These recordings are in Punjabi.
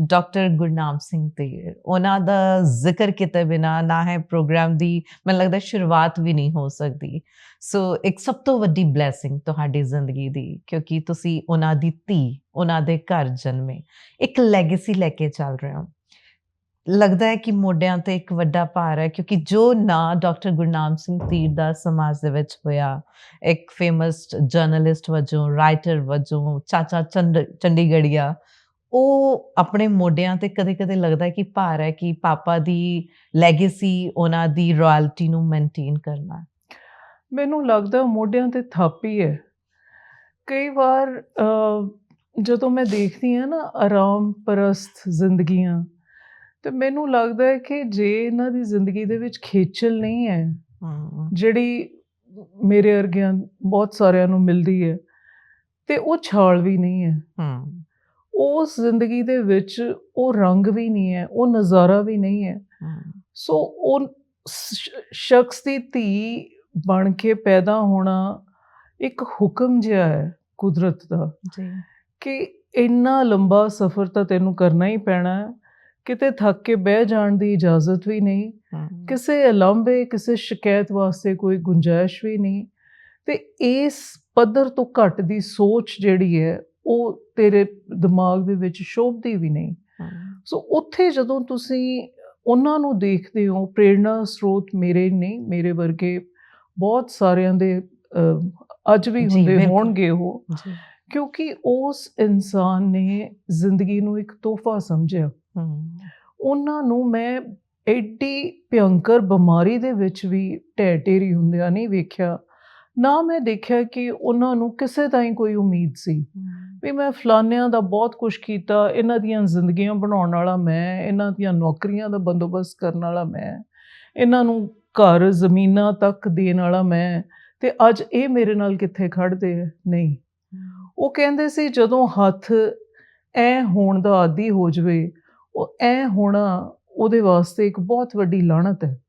ਡਾਕਟਰ ਗੁਰਨਾਮ ਸਿੰਘ ਧੀਰ ਉਹਨਾਂ ਦਾ ਜ਼ਿਕਰ ਕੀਤੇ ਬਿਨਾ ਨਾ ਹੈ ਪ੍ਰੋਗਰਾਮ ਦੀ, ਮੈਨੂੰ ਲੱਗਦਾ ਸ਼ੁਰੂਆਤ ਵੀ ਨਹੀਂ ਹੋ ਸਕਦੀ। ਸੋ ਇੱਕ ਸਭ ਤੋਂ ਵੱਡੀ ਬਲੇਸਿੰਗ ਤੁਹਾਡੀ ਜ਼ਿੰਦਗੀ ਦੀ, ਕਿਉਂਕਿ ਤੁਸੀਂ ਉਹਨਾਂ ਦੀ ਧੀ, ਉਹਨਾਂ ਦੇ ਘਰ ਜਨਮੇ। ਇੱਕ ਲੈਗੇਸੀ ਲੈ ਕੇ ਚੱਲ ਰਹੇ ਹੋ। ਲੱਗਦਾ ਹੈ ਕਿ ਮੋਢਿਆਂ ਤੇ ਇੱਕ ਵੱਡਾ ਭਾਰ ਹੈ, ਕਿਉਂਕਿ ਜੋ ਨਾਂ ਡਾਕਟਰ ਗੁਰਨਾਮ ਸਿੰਘ ਤੀਰ ਦਾ ਸਮਾਜ ਦੇ ਵਿੱਚ ਹੋਇਆ, ਇੱਕ ਫੇਮਸ ਜਰਨਲਿਸਟ ਵਜੋਂ ਰਾਈਟਰ ਵਜੋਂ, ਚਾਚਾ ਚੰਡ, ਚੰਡੀਗੜ੍ਹੀਆ ਉਹ ਆਪਣੇ ਮੋਢਿਆਂ ਤੇ ਕਦੇ-ਕਦੇ ਲੱਗਦਾ ਹੈ ਕਿ ਭਾਰ ਹੈ ਕਿ ਪਾਪਾ ਦੀ ਲੈਗੇਸੀ ਉਹਨਾਂ ਦੀ ਰਾਇਲਟੀ ਨੂੰ ਮੇਨਟੇਨ ਕਰਨਾ ਮੈਨੂੰ ਲੱਗਦਾ ਮੋਢਿਆਂ ਤੇ ਥਾਪੀ ਹੈ ਕਈ ਵਾਰ ਜਦੋਂ ਮੈਂ ਦੇਖਦੀ ਹਾਂ ਨਾ ਆਰਾਮ ਪਰਸਤ ਜ਼ਿੰਦਗੀਆਂ ਤੇ ਮੈਨੂੰ ਲੱਗਦਾ ਹੈ ਕਿ ਜੇ ਇਹਨਾਂ ਦੀ ਜ਼ਿੰਦਗੀ ਦੇ ਵਿੱਚ ਖੇਚਲ ਨਹੀਂ ਹੈ ਜਿਹੜੀ ਮੇਰੇ ਵਰਗਿਆਂ ਬਹੁਤ ਸਾਰਿਆਂ ਨੂੰ ਮਿਲਦੀ ਹੈ ਤੇ ਉਹ ਛਾਲ ਵੀ ਨਹੀਂ ਹੈ। ਉਸ ਜ਼ਿੰਦਗੀ ਦੇ ਵਿੱਚ ਉਹ ਰੰਗ ਵੀ ਨਹੀਂ ਹੈ ਉਹ ਨਜ਼ਾਰਾ ਵੀ ਨਹੀਂ ਹੈ। ਸੋ ਉਹ ਸ਼ਖਸ ਦੀ ਧੀ ਬਣ ਕੇ ਪੈਦਾ ਹੋਣਾ ਇੱਕ ਹੁਕਮ ਜਿਹਾ ਹੈ ਕੁਦਰਤ ਦਾ ਜੀ। ਕਿ ਇੰਨਾ ਲੰਬਾ ਸਫ਼ਰ ਤਾਂ ਤੈਨੂੰ ਕਰਨਾ ਹੀ ਪੈਣਾ ਹੈ। ਕਿਤੇ ਥੱਕ ਕੇ ਬਹਿ ਜਾਣ ਦੀ ਇਜਾਜ਼ਤ ਵੀ ਨਹੀਂ। ਕਿਸੇ ਅਲੰਬੇ ਕਿਸੇ ਸ਼ਿਕਾਇਤ ਵਾਸਤੇ ਕੋਈ ਗੁੰਜਾਇਸ਼ ਵੀ ਨਹੀਂ। ਤੇ ਇਸ ਪੱਧਰ ਤੋਂ ਘੱਟ ਦੀ ਸੋਚ ਜਿਹੜੀ ਹੈ ਉਹ ਤੇਰੇ ਦਿਮਾਗ ਦੇ ਵਿੱਚ ਸ਼ੋਭਦੀ ਵੀ ਨਹੀਂ। ਸੋ ਉੱਥੇ ਜਦੋਂ ਤੁਸੀਂ ਉਹਨਾਂ ਨੂੰ ਦੇਖਦੇ ਹੋ ਪ੍ਰੇਰਣਾ ਸਰੋਤ ਮੇਰੇ ਨਹੀਂ ਮੇਰੇ ਵਰਗੇ ਬਹੁਤ ਸਾਰਿਆਂ ਦੇ ਅੱਜ ਵੀ ਹੁੰਦੇ। ਹੋਣਗੇ ਉਹ। ਕਿਉਂਕਿ ਉਸ ਇਨਸਾਨ ਨੇ ਜ਼ਿੰਦਗੀ ਨੂੰ ਇੱਕ ਤੋਹਫਾ ਸਮਝਿਆ। ਉਹਨਾਂ ਨੂੰ ਮੈਂ ਐਡੀ ਭਿਅੰਕਰ ਬਿਮਾਰੀ ਦੇ ਵਿੱਚ ਵੀ ਢਹਿ ਢੇਰੀ ਹੁੰਦਿਆਂ ਨਹੀਂ ਵੇਖਿਆ। ਨਾ ਮੈਂ ਦੇਖਿਆ ਕਿ ਉਹਨਾਂ ਨੂੰ ਕਿਸੇ ਹੀ ਕੋਈ ਉਮੀਦ ਸੀ। ਵੀ ਮੈਂ ਫਲਾਨਿਆਂ ਦਾ ਬਹੁਤ ਕੁਝ ਕੀਤਾ, ਇਹਨਾਂ ਦੀਆਂ ਜ਼ਿੰਦਗੀਆਂ ਬਣਾਉਣ ਵਾਲਾ ਮੈਂ, ਇਹਨਾਂ ਦੀਆਂ ਨੌਕਰੀਆਂ ਦਾ ਬੰਦੋਬਸਤ ਕਰਨ ਵਾਲਾ ਮੈਂ, ਇਹਨਾਂ ਨੂੰ ਘਰ ਜ਼ਮੀਨਾਂ ਤੱਕ ਦੇਣ ਵਾਲਾ ਮੈਂ, ਤੇ ਅੱਜ ਇਹ ਮੇਰੇ ਨਾਲ ਕਿੱਥੇ ਖੜਦੇ ਆ? ਨਹੀਂ। ਉਹ ਕਹਿੰਦੇ ਸੀ ਜਦੋਂ ਹੱਥ ਐ ਹੋਣ ਦਾ ਆਦੀ ਹੋ ਜਵੇ, ਉਹ ਐ ਹੋਣਾ ਉਹਦੇ ਵਾਸਤੇ ਇੱਕ ਬਹੁਤ ਵੱਡੀ ਲਾਹਨਤ ਹੈ।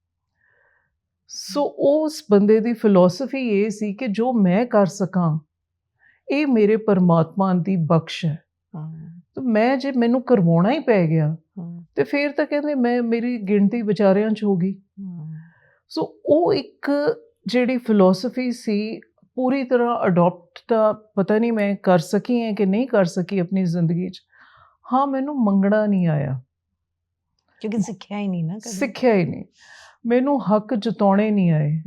ਸੋ ਉਸ ਬੰਦੇ ਦੀ ਫਿਲਾਸਫੀ ਇਹ ਸੀ ਕਿ ਜੋ ਮੈਂ ਕਰ ਸਕਾਂ ਇਹ ਮੇਰੇ ਪਰਮਾਤਮਾ ਦੀ ਬਖਸ਼ ਹੈ। ਤੇ ਮੈਂ ਜੇ ਮੈਨੂੰ ਕਰਵਾਉਣਾ ਹੀ ਪੈ ਗਿਆ ਤੇ ਫਿਰ ਤਾਂ ਕਹਿੰਦੇ ਮੈਂ ਮੇਰੀ ਗਿਣਤੀ ਵਿਚਾਰਿਆਂ 'ਚ ਹੋ ਗਈ। ਸੋ ਉਹ ਇੱਕ ਜਿਹੜੀ ਫਿਲਾਸਫੀ ਸੀ ਪੂਰੀ ਤਰ੍ਹਾਂ ਅਡਾਪਟ ਤਾਂ ਪਤਾ ਨਹੀਂ ਮੈਂ ਕਰ ਸਕੀ ਹੈ ਕਿ ਨਹੀਂ ਕਰ ਸਕੀ ਆਪਣੀ ਜ਼ਿੰਦਗੀ 'ਚ। ਹਾਂ ਮੈਨੂੰ ਮੰਗਣਾ ਨਹੀਂ ਆਇਆ। ਕਿਉਂਕਿ ਸਿੱਖਿਆ ਹੀ ਨਹੀਂ ਨਾ ਸਿੱਖਿਆ ਹੀ ਨਹੀਂ। ਮੈਨੂੰ ਹੱਕ ਜਤਾਉਣੇ ਨਹੀਂ ਆਏ।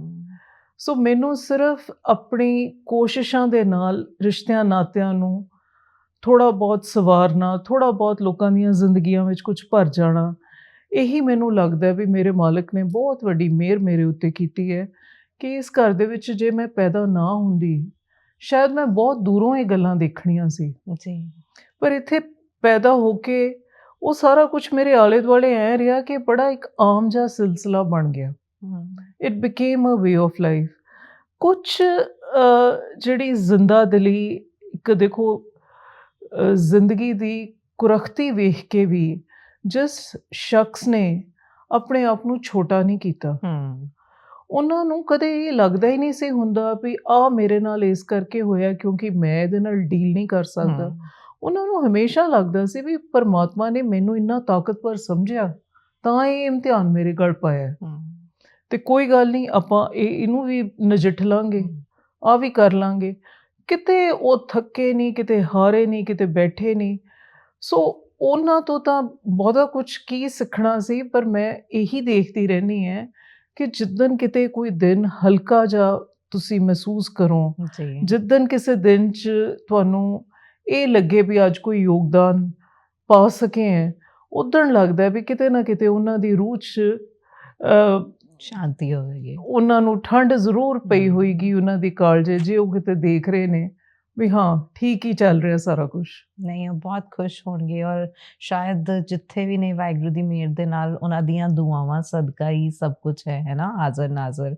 ਸੋ ਮੈਨੂੰ ਸਿਰਫ ਆਪਣੀ ਕੋਸ਼ਿਸ਼ਾਂ ਦੇ ਨਾਲ ਰਿਸ਼ਤਿਆਂ ਨਾਤਿਆਂ ਨੂੰ ਥੋੜਾ ਬਹੁਤ ਸਵਾਰਨਾ ਥੋੜਾ ਬਹੁਤ ਲੋਕਾਂ ਦੀਆਂ ਜ਼ਿੰਦਗੀਆਂ ਵਿੱਚ ਕੁਝ ਭਰ ਜਾਣਾ ਇਹੀ ਮੈਨੂੰ ਲੱਗਦਾ ਵੀ ਮੇਰੇ ਮਾਲਕ ਨੇ ਬਹੁਤ ਵੱਡੀ ਮਿਹਰ ਮੇਰੇ ਉੱਤੇ ਕੀਤੀ ਹੈ ਕਿ ਇਸ ਘਰ ਦੇ ਵਿੱਚ ਜੇ ਮੈਂ ਪੈਦਾ ਨਾ ਹੁੰਦੀ ਸ਼ਾਇਦ ਮੈਂ ਬਹੁਤ ਦੂਰੋਂ ਇਹ ਗੱਲਾਂ ਦੇਖਣੀਆਂ ਸੀ। ਜੀ। ਪਰ ਇੱਥੇ ਪੈਦਾ ਹੋ ਕੇ ਉਹ ਸਾਰਾ ਕੁਝ ਮੇਰੇ ਆਲੇ ਦੁਆਲੇ ਐ ਰਿਹਾ ਕਿ ਬੜਾ ਇੱਕ ਆਮ ਜਿਹਾ ਸਿਲਸਿਲਾ ਬਣ ਗਿਆ। It became a way of life ਕੁਝ ਜਿਹੜੀ ਜ਼ਿੰਦਾ ਦਿਲੀ ਇੱਕ ਦੇਖੋ ਜ਼ਿੰਦਗੀ ਦੀ ਕੁਰਖਤੀ ਵੇਖ ਕੇ ਵੀ ਜਿਸ ਸ਼ਖਸ ਨੇ ਆਪਣੇ ਆਪ ਨੂੰ ਛੋਟਾ ਨਹੀਂ ਕੀਤਾ। ਉਹਨਾਂ ਨੂੰ ਕਦੇ ਇਹ ਲੱਗਦਾ ਹੀ ਨਹੀਂ ਸੀ ਹੁੰਦਾ ਵੀ ਆ ਮੇਰੇ ਨਾਲ ਇਸ ਕਰਕੇ ਹੋਇਆ ਕਿਉਂਕਿ ਮੈਂ ਇਹਦੇ ਨਾਲ ਡੀਲ ਨਹੀਂ ਕਰ ਸਕਦਾ। ਉਹਨਾਂ ਨੂੰ ਹਮੇਸ਼ਾ ਲੱਗਦਾ ਸੀ ਵੀ ਪਰਮਾਤਮਾ ਨੇ ਮੈਨੂੰ ਇੰਨਾ ਤਾਕਤਵਰ ਸਮਝਿਆ ਤਾਂ ਇਹ ਇਮਤਿਹਾਨ ਮੇਰੇ ਗਲ ਪਾਇਆ। ਤੇ ਕੋਈ ਗੱਲ ਨਹੀਂ ਆਪਾਂ ਇਹ ਇਹਨੂੰ ਵੀ ਨਜਿੱਠ ਲਾਂਗੇ ਆ ਵੀ ਕਰ ਲਾਂਗੇ। ਕਿਤੇ ਉਹ ਥੱਕੇ ਨਹੀਂ ਕਿਤੇ ਹਾਰੇ ਨਹੀਂ ਕਿਤੇ ਬੈਠੇ ਨਹੀਂ। ਸੋ ਉਹਨਾਂ ਤੋਂ ਤਾਂ ਬਹੁਤਾ ਕੁਝ ਕੀ ਸਿੱਖਣਾ ਸੀ ਪਰ ਮੈਂ ਇਹੀ ਦੇਖਦੀ ਰਹਿੰਦੀ ਹੈ ਕਿ ਜਿੱਦਨ ਕਿਤੇ ਕੋਈ ਦਿਨ ਹਲਕਾ ਜਿਹਾ ਤੁਸੀਂ ਮਹਿਸੂਸ ਕਰੋ ਜੀ। ਜਿੱਦਨ ਕਿਸੇ ਦਿਨ 'ਚ ਤੁਹਾਨੂੰ ਇਹ ਲੱਗੇ ਵੀ ਅੱਜ ਕੋਈ ਯੋਗਦਾਨ ਪਾ ਸਕੇ ਹੈ ਉਦਣ ਲੱਗਦਾ ਵੀ ਕਿਤੇ ਨਾ ਕਿਤੇ ਉਹਨਾਂ ਦੀ ਰੂਹ 'ਚ ਸ਼ਾਂਤੀ ਹੋਵੇਗੀ ਉਹਨਾਂ ਨੂੰ ਠੰਡ ਜ਼ਰੂਰ ਪਈ। ਹੋਏਗੀ ਉਹਨਾਂ ਦੀ ਕਾਲਜੇ ਜੇ ਉਹ ਕਿਤੇ ਦੇਖ ਰਹੇ ਨੇ ਵੀ ਹਾਂ ਠੀਕ ਹੀ ਚੱਲ ਰਿਹਾ ਸਾਰਾ ਕੁਝ ਨਹੀਂ ਉਹ ਬਹੁਤ ਖੁਸ਼ ਹੋਣਗੇ ਔਰ ਸ਼ਾਇਦ ਜਿੱਥੇ ਵੀ ਨੇ ਵਾਹਿਗੁਰੂ ਦੀ ਮਿਹਰ ਦੇ ਨਾਲ ਉਹਨਾਂ ਦੀਆਂ ਦੁਆਵਾਂ ਸਦਕਾ ਹੀ ਸਭ ਕੁਝ ਹੈ ਹੈ ਨਾ? ਹਾਜ਼ਰ ਨਾਜ਼ਰ